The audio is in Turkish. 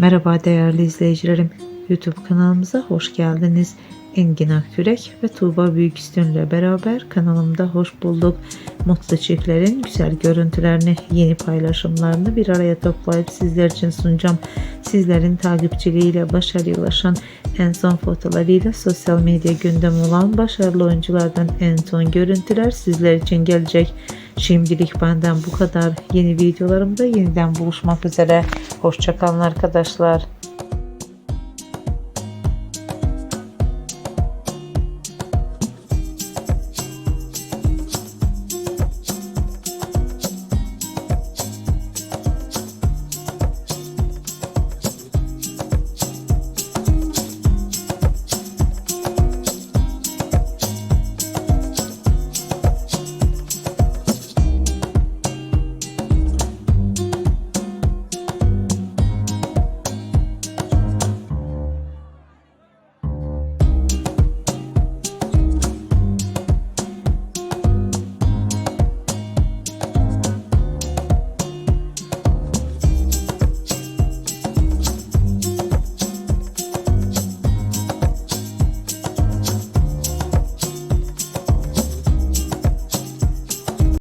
Merhaba değerli izleyicilerim. YouTube kanalımıza hoş geldiniz. Engin Akürek ve Tuğba Büyüküstün ile beraber kanalımda hoş bulduk. Mutlu çiftlerin güzel görüntülerini, yeni paylaşımlarını bir araya toplayıp sizler için sunacağım. Sizlerin takipçiliğiyle başarıya ulaşan en son fotolarıyla sosyal medya gündem olan başarılı oyunculardan en son görüntüler sizler için gelecek. Şimdilik benden bu kadar. Yeni videolarımda yeniden buluşmak üzere. Hoşçakalın arkadaşlar.